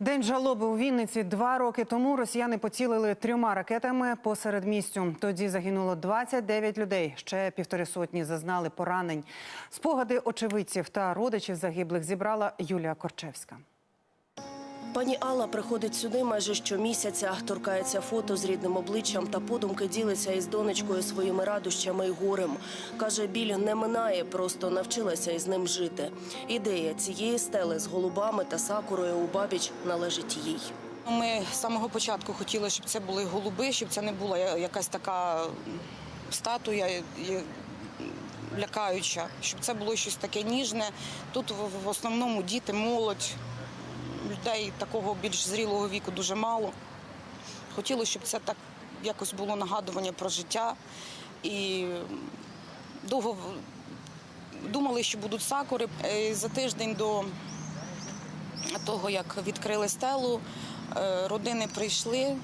День жалоби у Вінниці два роки тому росіяни поцілили трьома ракетами посеред містю. Тоді загинуло 29 людей. Ще півтори сотні зазнали поранень. Спогади очевидців та родичів загиблих зібрала Юлія Корчевська. Пані Алла приходить сюди майже щомісяця, торкається фото з рідним обличчям та подумки ділиться із донечкою своїми радощами і горем. Каже, біль не минає, просто навчилася із ним жити. Ідея цієї стели з голубами та сакурою у бабіч належить їй. Ми з самого початку хотіли, щоб це були голуби, щоб це не була якась така статуя лякаюча, щоб це було щось таке ніжне. Тут в основному діти, молодь, людей такого більш зрілого віку дуже мало. Хотілося, щоб це так якось було нагадування про життя. І довго думали, що будуть сакури. Е, За тиждень до того, як відкрили стелу, е, родини прийшли, е,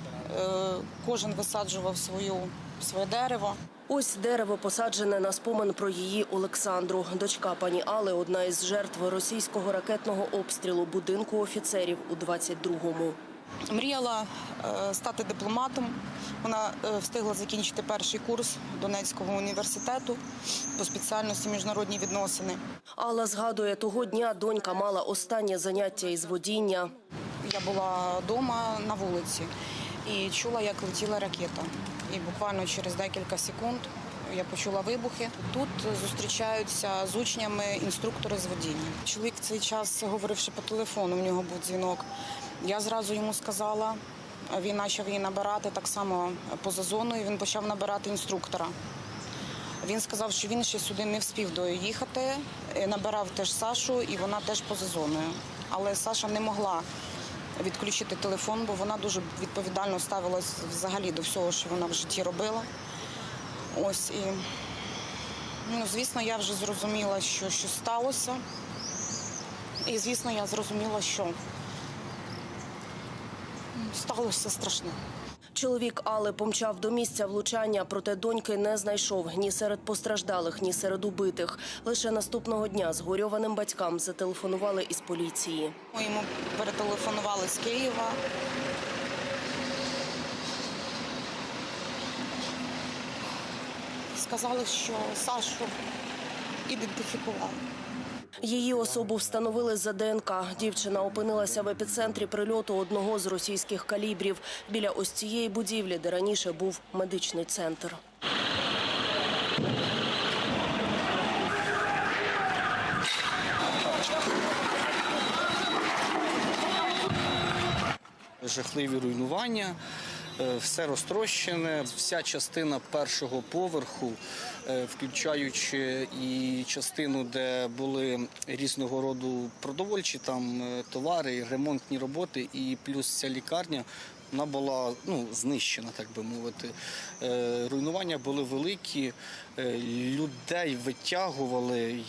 кожен висаджував свою, своє дерево. Ось дерево посаджене на спомин про її Олександру. Дочка пані Али – одна із жертв російського ракетного обстрілу будинку офіцерів у 22-му. Мріяла е, стати дипломатом. Вона е, встигла закінчити перший курс Донецького університету по спеціальності міжнародні відносини. Алла згадує, того дня донька мала останнє заняття із водіння. Я була вдома на вулиці і чула, як летіла ракета. І буквально через декілька секунд я почула вибухи. Тут зустрічаються з учнями інструктори з водіння. Чоловік в цей час говоривши по телефону, у нього був дзвінок. Я зразу йому сказала, він почав її набирати так само поза зоною. Він почав набирати інструктора. Він сказав, що він ще сюди не вспів доїхати. Е, Набирав теж Сашу, і вона теж поза зоною. Але Саша не могла відключити телефон, бо вона дуже відповідально ставилась взагалі до всього, що вона в житті робила. Ось і ну, звісно, я вже зрозуміла, що щось сталося. І звісно, я зрозуміла, що сталося страшне. Чоловік Алли помчав до місця влучання, проте доньки не знайшов ні серед постраждалих, ні серед убитих. Лише наступного дня згорьованим батькам зателефонували із поліції. Ми йому перетелефонували з Києва. Сказали, що Сашу ідентифікували. Її особу встановили за ДНК. Дівчина опинилася в епіцентрі прильоту одного з російських калібрів біля ось цієї будівлі, де раніше був медичний центр. жахливі руйнування. Е, Все розтрощене, вся частина першого поверху, е, включаючи і частину, де були різного роду продовольчі там е, товари, ремонтні роботи, і плюс ця лікарня. Вона була ну, знищена, так би мовити. Руйнування були великі, людей витягували,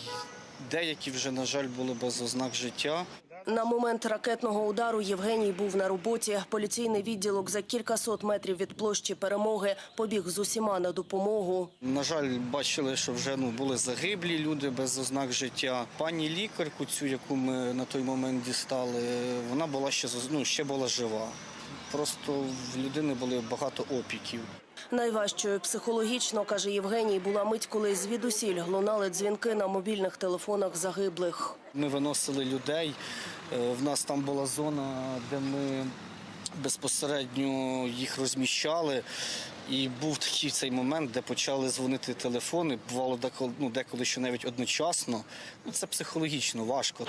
деякі вже, на жаль, були без ознак життя. На момент ракетного удару Євгеній був на роботі. Поліційний відділок за кількасот метрів від площі перемоги побіг з усіма на допомогу. На жаль, бачили, що вже ну були загиблі люди без ознак життя. Пані лікарку, цю, яку ми на той момент дістали, вона була ще ну, ще була жива. Просто в людини були багато опіків. Найважчою психологічно, каже Євгеній, була мить, коли звідусіль лунали дзвінки на мобільних телефонах загиблих. Ми виносили людей. Е, В нас там була зона, де ми безпосередньо їх розміщали. І був такий цей момент, де почали дзвонити телефони. Бувало деколи, ну, деколи що навіть одночасно. Ну, це психологічно важко.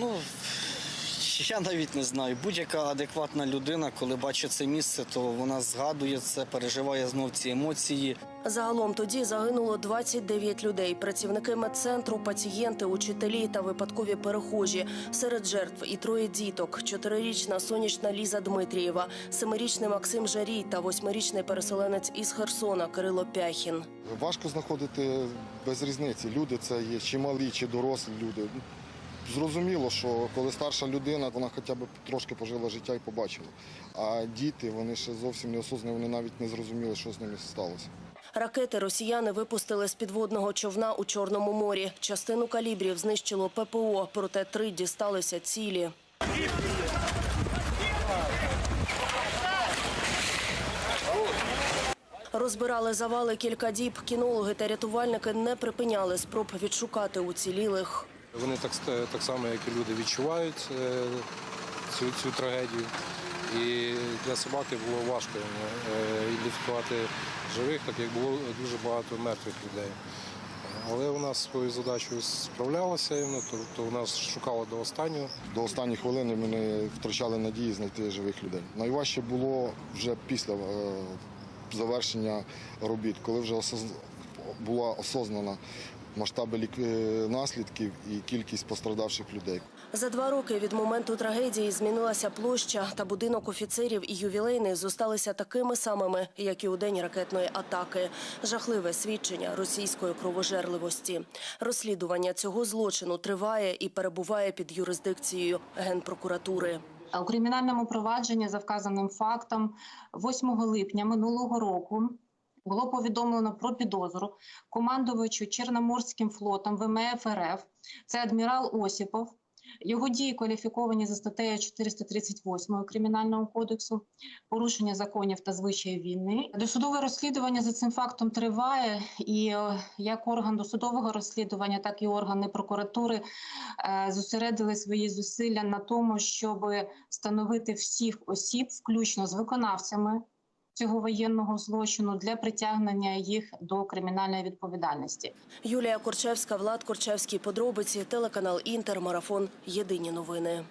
Ну, я навіть не знаю. Будь-яка адекватна людина, коли бачить це місце, то вона згадує це, переживає знов ці емоції. Загалом тоді загинуло 29 людей. Працівники медцентру, пацієнти, учителі та випадкові перехожі. Серед жертв і троє діток: чотирирічна сонячна Ліза Дмитрієва, семирічний Максим Жарій та восьмирічний переселенець із Херсона Кирило Пяхін. Важко знаходити без різниці. Люди це є чи малі, чи дорослі люди. Зрозуміло, що коли старша людина, вона хоча б трошки пожила життя і побачила. А діти, вони ще зовсім не осознані, вони навіть не зрозуміли, що з ними сталося. Ракети росіяни випустили з підводного човна у Чорному морі. Частину калібрів знищило ППО, проте три дісталися цілі. Розбирали завали кілька діб. Кінологи та рятувальники не припиняли спроб відшукати уцілілих. Вони так, так само, як і люди, відчувають е, цю, цю трагедію. І для собаки було важко е, ідентифікувати живих, так як було дуже багато мертвих людей. Але у нас свою задачу справлялася, ну, тобто нас шукало до останнього. До останньої хвилини ми не втрачали надії знайти живих людей. Найважче було вже після е, завершення робіт, коли вже була осознана масштаби наслідків і кількість пострадавших людей. За два роки від моменту трагедії змінилася площа та будинок офіцерів і ювілейний зосталися такими самими, як і у день ракетної атаки. Жахливе свідчення російської кровожерливості. Розслідування цього злочину триває і перебуває під юрисдикцією генпрокуратури. У кримінальному провадженні за вказаним фактом 8 липня минулого року було повідомлено про підозру командувачу Чорноморським флотом ВМФ РФ. Це адмірал Осіпов. Його дії кваліфіковані за статтею 438 Кримінального кодексу порушення законів та звичаїв війни. Досудове розслідування за цим фактом триває, і е, як орган досудового розслідування, так і органи прокуратури е, зосередили свої зусилля на тому, щоб встановити всіх осіб, включно з виконавцями цього воєнного злочину, для притягнення їх до кримінальної відповідальності. Юлія Корчевська, Влад Корчевський. Подробиці. Телеканал Інтер. Марафон. Єдині новини.